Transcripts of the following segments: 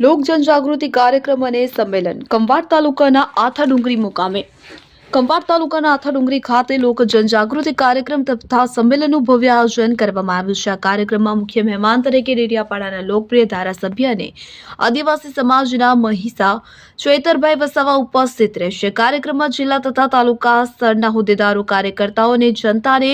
લોક જનજાગૃતિ કાર્યક્રમ અને સંમેલન. કંવાડ તાલુકાના આથા ડુંગરી મુકામે. કંવાડ તાલુકાના આથા ડુંગરી ખાતે લોક જનજાગૃતિ કાર્યક્રમ તથા સંમેલનનું ભવ્ય આયોજન કરવામાં આવ્યું છે. આ કાર્યક્રમમાં મુખ્ય મહેમાન તરીકે ડેડિયાપાડાના લોકપ્રિય ધારાસભ્ય અને આદિવાસી સમાજના મહિસા ચૈતરભાઈ વસાવા ઉપસ્થિત રહેશે. કાર્યક્રમમાં જિલ્લા તથા તાલુકા સ્તરના હોદ્દેદારો, કાર્યકર્તાઓ અને જનતાને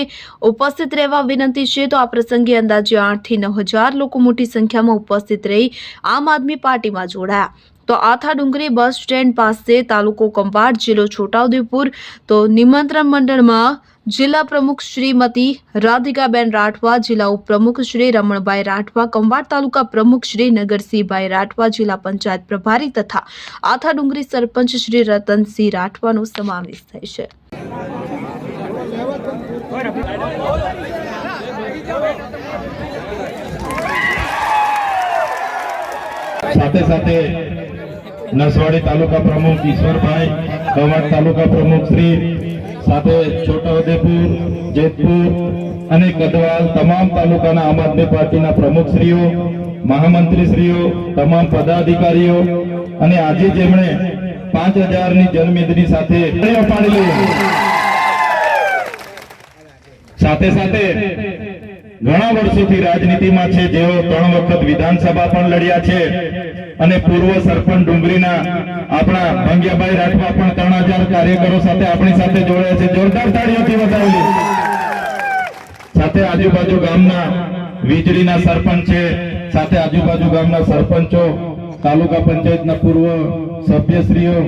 ઉપસ્થિત રહેવા વિનંતી છે. તો આ પ્રસંગે અંદાજે આઠથી નવ હજાર લોકો મોટી સંખ્યામાં ઉપસ્થિત રહી આમ આદમી પાર્ટીમાં જોડાયા. તો આથા ડુંગરી બસ સ્ટેન્ડ પાસે તાલુકો કંપાટ જિલ્લો છોટાઉદેપુર તો નિમંત્રણ મંડળમાં જિલ્લા પ્રમુખ શ્રીમતી રાધિકાબેન રાઠવા, જિલ્લા ઉપપ્રમુખ શ્રી રમણભાઈ રાઠવા કંબાટ તાલુકા પ્રમુખ શ્રી નગરસિંહભાઈ રાઠવા, જિલ્લા પંચાયત પ્રભારી તથા આથા ડુંગરી સરપંચ શ્રી રતનસિંહ રાઠવાનો સમાવેશ થાય છે. સાથે સાથે નસવાડી તાલુકા પ્રમુખ ઈશ્વરભાઈ કવાડ તાલુકા પ્રમુખ શ્રી, સાથે છોટાઉદેપુર, જેતપુર અને કદવાલ તમામ તાલુકાના આમ આદમી પાર્ટીના પ્રમુખશ્રીઓ, મહામંત્રીશ્રીઓ, તમામ પદાધિકારીઓ અને આજે જેમણે પાંચ હજારની જનમેદની સાથે સાથે સાથે ઘણા વર્ષોથી રાજનીતિમાં છે, જેઓ ત્રણ વખત વિધાનસભા પણ લડ્યા છે. અને પૂર્વ સરપંચ ડુંગરીના આપણા ભંગ્યાભાઈ રાઠવા પણ ત્રણ હજાર કાર્યકરો સાથે આપણી સાથે જોડાયા છે. જોરદાર તાળીઓથી વધાવી સાથે આજુબાજુ ગામના વીજળીના સરપંચ છે. સાથે આજુબાજુ ગામના સરપંચો, તાલુકા પંચાયતના પૂર્વ સભ્યશ્રીઓ,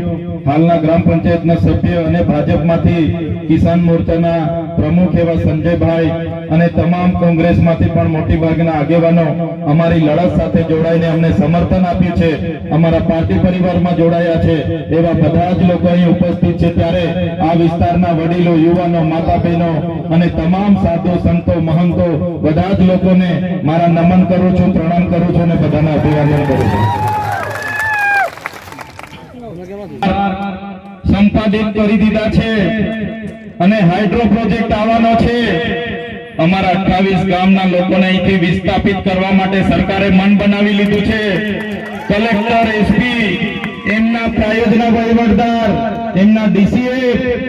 હાલના ગ્રામ પંચાયતના સભ્ય અને ભાજપમાંથી કિસાન મોરચાના પ્રમુખ એવા સંજયભાઈ અને તમામ કોંગ્રેસમાંથી પણ મોટી ભાગના આગેવાનો અમારી લડત સાથે જોડાઈને અમને સમર્થન આપ્યું છે. અમારા પાર્ટી પરિવારમાં જોડાયા છે. એવા બધા જ લોકો અહીં ઉપસ્થિત છે. ત્યારે આ વિસ્તારના વડીલો, યુવાનો માતા બહેનો અને તમામ સાધુ, સંતો, મહંતો બધા જ લોકોને મારા નમન કરું છું, પ્રણામ કરું છું અને બધાને અભિવાદન કરું છું. સંપાદિત કરી દીધા છે. અને હાઇડ્રો પ્રોજેક્ટ આવવાનો છે. અમારા અઠાવીસ ગામના લોકોને અહીંથી વિસ્થાપિત કરવા માટે સરકારે મન બનાવી લીધું છે. કલેક્ટર, એસપી, એમના પ્રાયોજના વહીવટદાર, એમના ડીસીએ,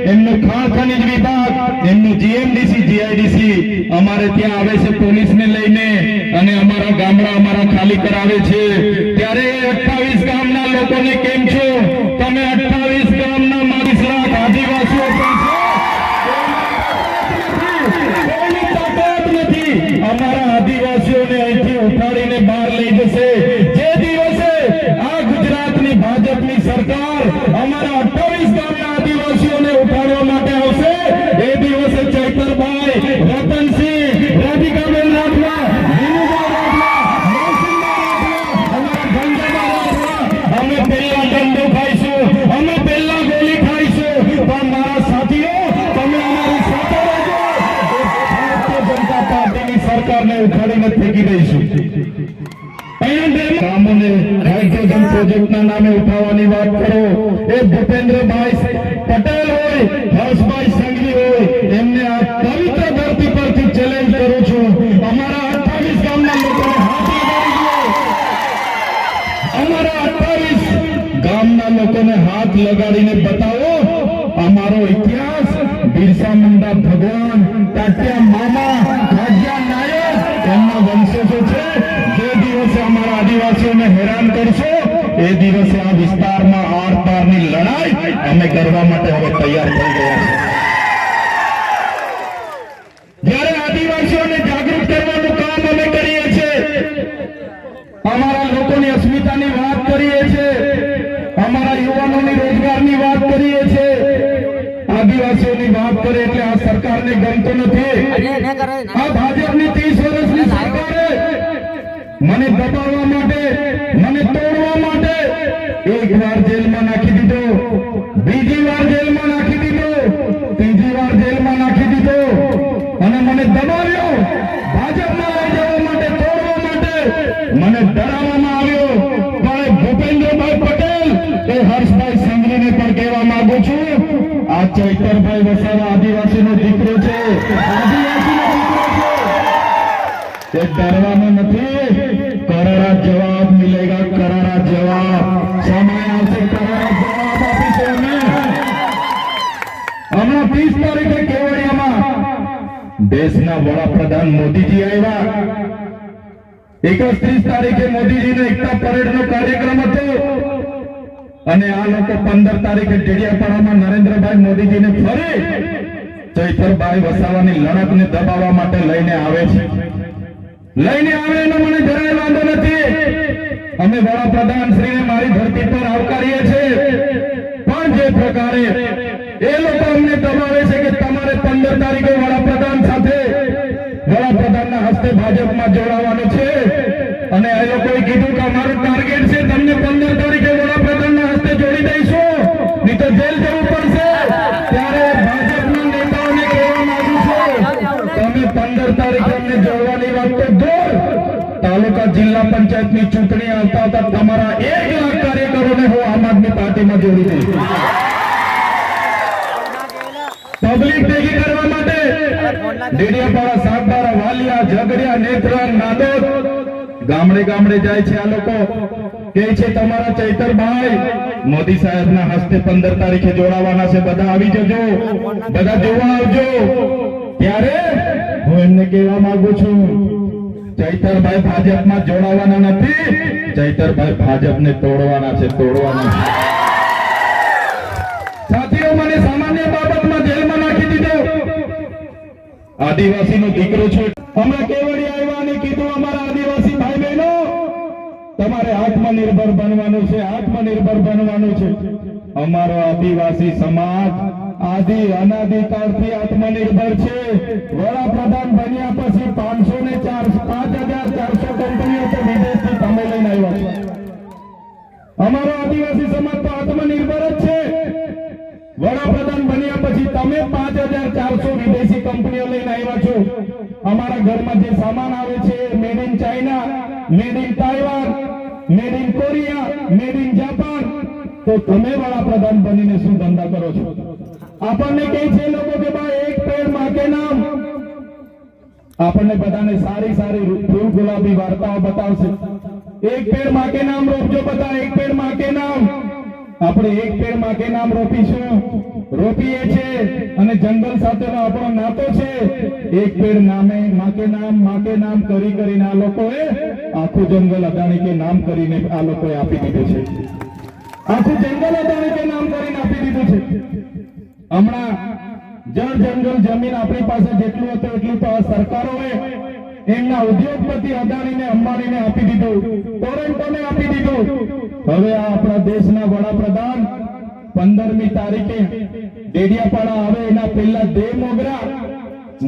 એમનું ખાણ ખનિજ વિભાગ, એમનું જીએમડીસી, જીઆઈડીસી અમારે ત્યાં આવે છે પોલીસને લઈને અને અમારા ગામડા અમારા ખાલી કરાવે છે. ત્યારે અઠાવીસ ગામના લોકોને કેમ છો? તમે ગુજરાતની ભાજપની સરકાર અમારા અઠાવીસ ગામના આદિવાસીઓને પ્રોજેક્ટના નામે ઉઠાવવાની વાત કરો. એ ભૂપેન્દ્રભાઈ પટેલ હોય, હર્ષભાઈ સંઘવી હોય, એમને આ પવિત્ર ધરતી પરથી ચેલેન્જ કરું છું. અમારા અઠાવીસ ગામના લોકોને હાથ અમારા અઠાવીસ ગામના લોકોને હાથ લગાડીને બતાવો, અમારો ઇતિહાસ, બિરસા મુંડા ભગવાન, તાત્યા મામા રાજા નાયક, એમના વંશજો છે. જે દિવસે અમારા આદિવાસીઓને હેરાન કરશો એ દિવસે આ વિસ્તારમાં આર પારની લડાઈ અમે કરવા માટે હવે તૈયાર થઈ ગયા. જ્યારે આદિવાસીઓને જાગૃત કરવાનું કામ અમે કરીએ છીએ અમારા લોકોની અસ્મિતાની વાત કરીએ છીએ અમારા યુવાનોની રોજગારની વાત કરીએ છીએ. આદિવાસીઓની વાત કરે એટલે આ સરકારને ગમતો નથી. આ ભાજપની ત્રીસ વર્ષની સરકારે મને દબાવવા માટે મને તોડવા માટે એક વાર જેલમાં નાખી દીધો બીજી વાર જેલમાં નાખી દીધો ત્રીજી વાર જેલમાં નાખી દીધો અને મને દબાવ્યો ભાજપમાં લઈ જવા માટે તોડવા માટે મને ડરાવવામાં આવ્યો પણ ભૂપેન્દ્રભાઈ પટેલ એ હર્ષભાઈ સંઘવીને પણ કહેવા માંગુ છું આ ચૈતરભાઈ વસાવા આદિવાસીનો દીકરો છે આદિવાસીનો દીકરો છે ये डरवाना નથી કરારા જવાબ મિલેગા કરારા જવાબ દેશના વડાપ્રધાન મોદીજી આવ્યા. એકત્રીસ તારીખે મોદીજીનો એકતા પરેડનો કાર્યક્રમ હતો. અને આ લોકો પંદર તારીખે ડેડિયાપાડામાં નરેન્દ્રભાઈ મોદીજીને ફરી ચૈતરભાઈ વસાવાની લડતને દબાવવા માટે લઈને આવે છે. લઈને આવે એનો મને જરાય વાંધો નથી. અમે વડાપ્રધાન શ્રીને મારી ધરતી પર આવકારીએ છીએ. પણ જે પ્રકારે કીધું કે અમારું ટાર્ગેટ છે, તમને પંદર તારીખે વડાપ્રધાનના હસ્તે જોડી દઈશું. નહીં તો જેલ જવું પડશે. ત્યારે ભાજપના નેતાઓને કહેવા માંગુ છું, તમે પંદર તારીખે અમને જોડવાની વાત તો દૂર. તાલુકા જિલ્લા પંચાયતની ચૂંટણી આવતા હતા તમારા એક લાખ કાર્યકરોને હું આમ આદમી પાર્ટીમાં જોડી દઈશ. પબ્લિક ભેગી કરવા માટે ડેડિયાપાડા સાગબારા વાલિયા, ઝઘડિયા નેત્રંગ નાદોદ ગામડે ગામડે જાય છે આ લોકો. કે છે, તમારા ચૈતરભાઈ મોદી સાહેબના હસ્તે પંદર તારીખે જોડાવાના છે. બધા આવી જજો. બધા જોવા આવજો. ત્યારે હું એમને કહેવા માંગુ છું ચૈતરભાઈ ભાજપમાં જોડાવાના નથી. ચૈતરભાઈ ભાજપને તોડવાના છે તોડવાના છે. સાથીઓ, મને સામાન્ય બાબતમાં જેલમાં નાખી દીધો. આદિવાસીનો દીકરો છું. હમણાં કેવડી આવ્યા અને કીધું, અમારા આદિવાસી તમારે આત્મનિર્ભર બનવાનું છે, આત્મનિર્ભર બનવાનું છે. અમારો આદિવાસી સમાજ આદિ અનાદિકાળથી આત્મનિર્ભર છે. વડાપ્રધાન બન્યા પછી પાંચસો ને ચારસો કંપનીઓ તો વિદેશથી તમે લઈને આવ્યા છે. અમારો આદિવાસી સમાજ તો આત્મનિર્ભર જ છે. વડાપ્રધાન બન્યા પછી તમે પાંચ હજાર ચારસો વિદેશી કંપનીઓ લઈને આવ્યા છો. અમારા ઘરમાં જે સામાન આવે છે made in China made in Taiwan made in Korea made in Japan તો તમે વડાપ્રધાન બનીને શું ધંધા કરો છો? આપણને કહે છે લોકો કે ભાઈ, એક પેડ માકે નામ. આપણને બધાને સારી સારી ફૂલ ગુલાબી વાર્તાઓ બતાવશે. એક પેડ માકે નામ રોપજો બધા, એક પેડ માકે નામ. આપણે એક પેડ માકે નામ રોપીશું. રોપીએ છે અને જંગલ સાથેનો આપણો નાતો છે. એક પેડ નામે, માકે નામ માકે નામ કરી કરીને આ લોકોએ આખું જંગલ અદાણી કે નામ કરીને આ લોકોએ આપી દીધું છે. આખું જંગલ અદાણી કે નામ કરીને આપી દીધું છે. હમણાં જળ જંગલ જમીન આપણી પાસે જેટલું હતું એટલું તો આ સરકારોએ એમના ઉદ્યોગપતિ અદાણીને અંબાણીને આપી દીધું. ટોરેન્ટોને આપી દીધું. હવે આ આપણા દેશના વડાપ્રધાન પંદરમી તારીખે ડેડિયાપાડા આવે, એના પહેલા દેવ મોગરા,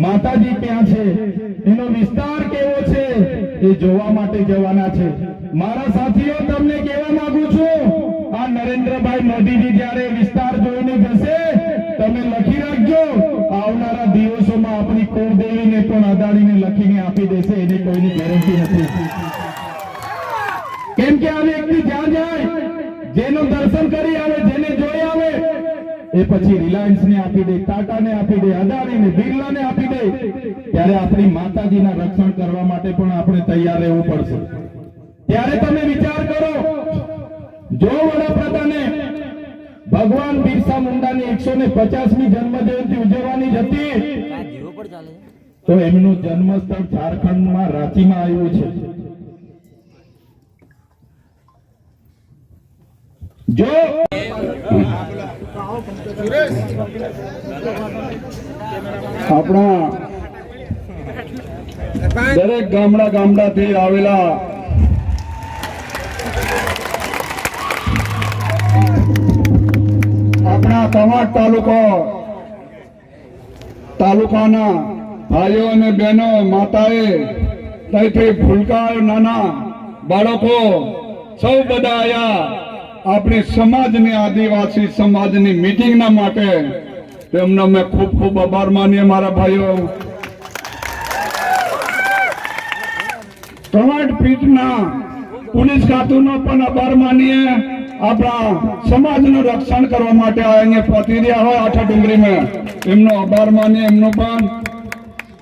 માતાજી ક્યાં છે. એનો વિસ્તાર કેવો છે એ જોવા માટે જવાના છે. મારા સાથીઓ, તમને કહેવા માંગુ છું, આ નરેન્દ્રભાઈ મોદીજી જ્યારે વિસ્તાર જોઈને જશે, તમે લખી રાખજો. આવનારા દિવસોમાં આપણી કુળદેવીને પણ અદાણીને લખીને આપી દેશે, એની કોઈની ગેરંટી નથી. કેમ કે આ વ્યક્તિ જ્યાં જાય, જેનું દર્શન કરી આવે, જેને એ પછી રિલાયન્સ ને આપી દે, ટાટા ને આપી દે, અદાણી ને, બિરલા ને આપી દે, ત્યારે આપણી માતાજીના રક્ષણ કરવા માટે પણ આપણે તૈયાર રહેવું પડશે. ત્યારે તમે વિચાર કરો, જો વડાપ્રધાને ભગવાન બિરસા મુંડાની એકસો ને પચાસમી જન્મ જયંતિ ઉજવવાની હતી, તો એમનું જન્મસ્થળ ઝારખંડમાં રાંચીમાં આવ્યું છે. જો આપણા દરેક ગામડા ગામડાથી આવેલા આપણા કવાટ તાલુકો, તાલુકાના ભાઈઓ અને બહેનો, માતાએ ત્યાંથી ફૂલકા નાના બાળકો સૌ બધા આયા. આપણી સમાજની આદિવાસી સમાજની મીટિંગના માટે તેમનો મેં ખૂબ ખૂબ આભાર માનીએ મારા ભાઈઓ. કવાંટ પીઠના પોલીસ ખાતુનો પણ આભાર માનીએ. આપણા સમાજનું રક્ષણ કરવા માટે અહીંયા પહોંચી રહ્યા હોય આઠા ડુંગરીમાં એમનો આભાર માનીએ એમનો પણ.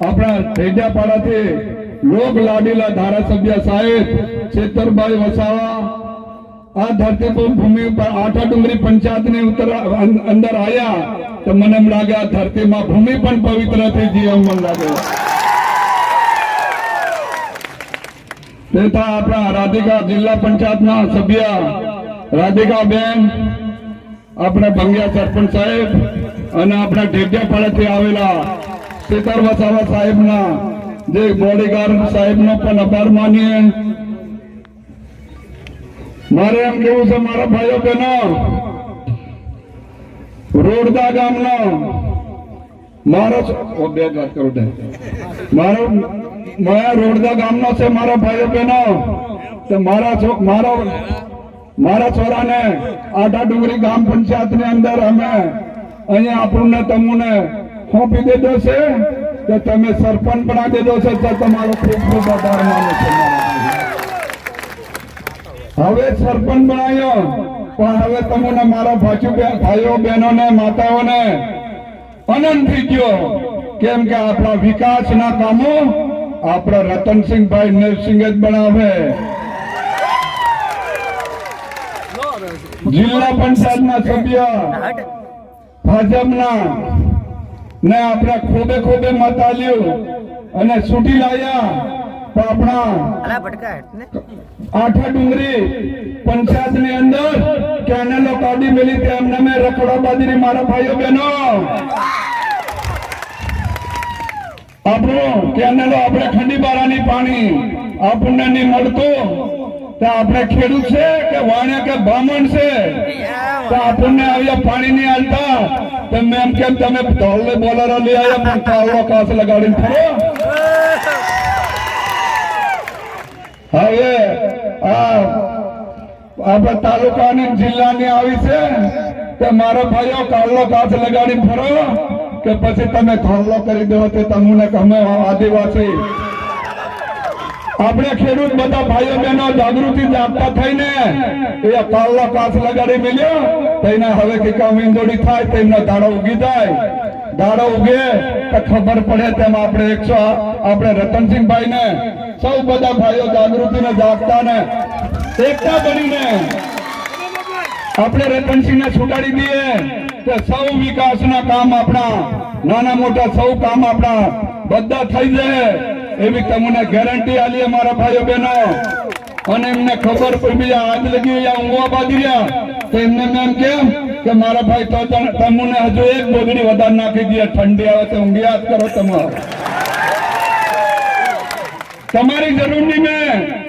આપણા ભેજાપાડાથી લોક લાડીલા ધારાસભ્ય સાહેબ, છેતરભાઈ વસાવા આ ધરતીપુર ભૂમિ પર આઠા ડુંગરી પંચાયતની અંદર આવ્યા તો મને એમ લાગે આ ધરતીમાં ભૂમિ પણ પવિત્ર થઈ ગઈ એમ મને લાગે. તથા આપણા રાધિકા જિલ્લા પંચાયતના સભ્ય રાધિકા બેન, આપણા ભંગિયા સરપંચ સાહેબ અને આપણા ઢેડિયાપાડાથી આવેલા સીતર વસાવા સાહેબના જે બોડીગાર્ડ સાહેબનો પણ આભાર માનીએ. મારે એમ કેવું છે, મારા ભાઈઓ બહેનો રોડદા ગામનો મારો બે. મારો, મારા રોડદા ગામનો છે, મારા ભાઈઓ બહેનો મારા મારો મારા છોરાને આટા ડુંગરી ગામ પંચાયતની અંદર અમે અહીંયા આપણને, તમને સોંપી દીધો છે કે તમે સરપંચ બના દીધો છે, તો તમારો ખૂબ ખૂબ આભાર માનું છું. હવે સરપંચ બનાવ્યો પણ હવે તમને મારા ભાઈઓ ભાઈઓ બહેનોને, માતાઓને આનંદ થઈ ગયો. કેમ કે આપણા વિકાસના કામો આપણા રતનસિંહભાઈ નરસિંહ જ બનાવે. જિલ્લા પંચાયતના સભ્ય ભાજપના ને આપણે ખોબે ખોબે મત આલ્યું અને છૂટી લાયા ને. આઠા ડુંગરી પંચાયતની અંદર કેનેલો કાઢી મેલી તે મેં રખડો મારા ભાઈઓ બહેનો. આપણું કેનેલો આપણે ઠંડી બારાની પાણી આપણને નહીં મળતું. તો આપણે ખેડૂત છે કે વાણિયા કે બ્રાહ્મણ છે? તો આપણને આવ્યા પાણી નહીં હાલતા તો મેં કેમ તમે ઢોલને બોલરો લઈ આવ્યા પણ કાવડો કાસ લગાડીને ફરો? હવે, આ તાલુકાની જિલ્લાની આવી છે કે મારો ભાઈઓ કાળલો કાચ લગાડી ફરો કે પછી તમે ખાવલો કરી દો તે તમને અમે આદિવાસી. આપણે ખેડૂત બધા ભાઈઓ બહેનો જાગૃતિ જાગતા થઈને એ કાળલો કાચ લગાડી મળ્યો તેને હવે કિકા મીંદોડી થાય તેમનો દાડો ઉગી જાય. દાડો ઉગે તો ખબર પડે તેમ આપણે એકસો, આપણે રતનસિંહભાઈ ને સૌ બધા ભાઈઓ જાગૃતિ ને જાગતા ને એકતા બનીને આપણે રતનસિંહ ને છૂટાડી દઈએ કે સૌ વિકાસના કામ આપણા, નાના મોટા સૌ કામ આપણા બધા થઈ જાય એવી તમને ગેરંટી આલી મારા ભાઈઓ બહેનો. અને એમને ખબર પડી આજ લગી ઊંઘવા બાજી રહ્યા. તો એમને એમ કેમ કે મારા ભાઈ તો તમને હજુ એક બોગડી વધારે નાખી દે ઠંડી આવે તો ઊંઘ્યા જ કરો તમે તમારી જરૂર નહીં મેં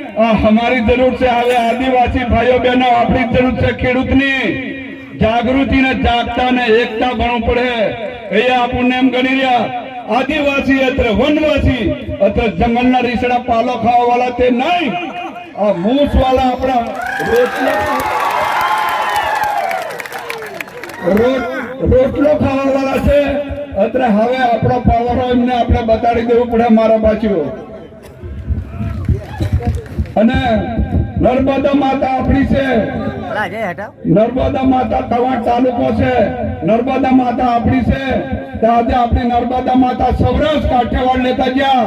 અમારી જરૂર છે હવે આદિવાસી ભાઈઓ બહેનો, આપણી જરૂર છે ખેડૂતની. જાગૃતિ ને જાગતા ને એકતા ભણવું પડે. એ આપણને એમ ગણી રહ્યા, આદિવાસી અત્ર વનવાસી, અત્ર જંગલના રીસડા પાલો ખાવા વાળા તે નહીં. આ મૂસ વાળા આપણા રોટ- રોટલો ખાવા વાળા છે. અત્ર હવે આપણો પાવર એમને આપણે બતાડી દેવું પડે મારા બાજુ અને નર્મદા માતા આપણી છે. નર્મદા માતા કવાંટ તાલુકો છે. નર્મદા માતા આપણી છે. આજે આપણી નર્મદા માતા સૌરાષ્ટ્ર કાઠિયાવાડ લેતા ગયા.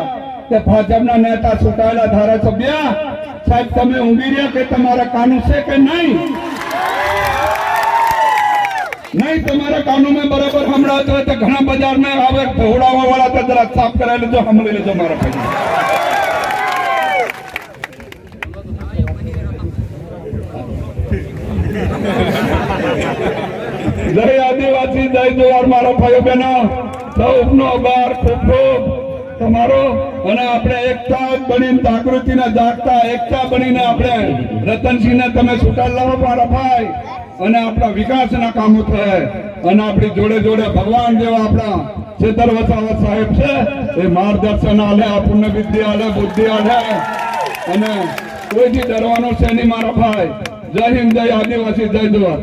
તે ભાજપના નેતા સુટાયેલા ધારાસભ્ય. સાહેબ તમે ઊંઘી રહ્યા કે તમારા કાનૂન છે કે નહીં? નહીં તમારા કાનૂન બરાબર હમણાં તો ઘણા બજાર में આવે ઢોળાવા વાળા તો જરા સાફ કરાવી લેજો હમણાં લેજો મારા ભાઈ જય આદિવાસી, જય જવાહર મારા ભાઈઓ બહેનો. સૌનો આભાર, ખૂબ ખૂબ. તમારો અને આપણે એકતા બનીને જાગૃતિને જાગતા, એકતા બનીને આપણે રતનસિંહને તમે છૂટા લાવો મારા ભાઈ. અને આપણા વિકાસના કામો થાય. અને આપણી જોડે જોડે ભગવાન જેવા આપણા ચેતર વસાવત સાહેબ છે, એ માર્ગદર્શન આલે આપણને વિદ્યા આલે, બુદ્ધિ આલે. અને કોઈથી ડરવાનો છે નહીં મારા ભાઈ. જય હિન્દ, જય આદિવાસી, જય જવાહર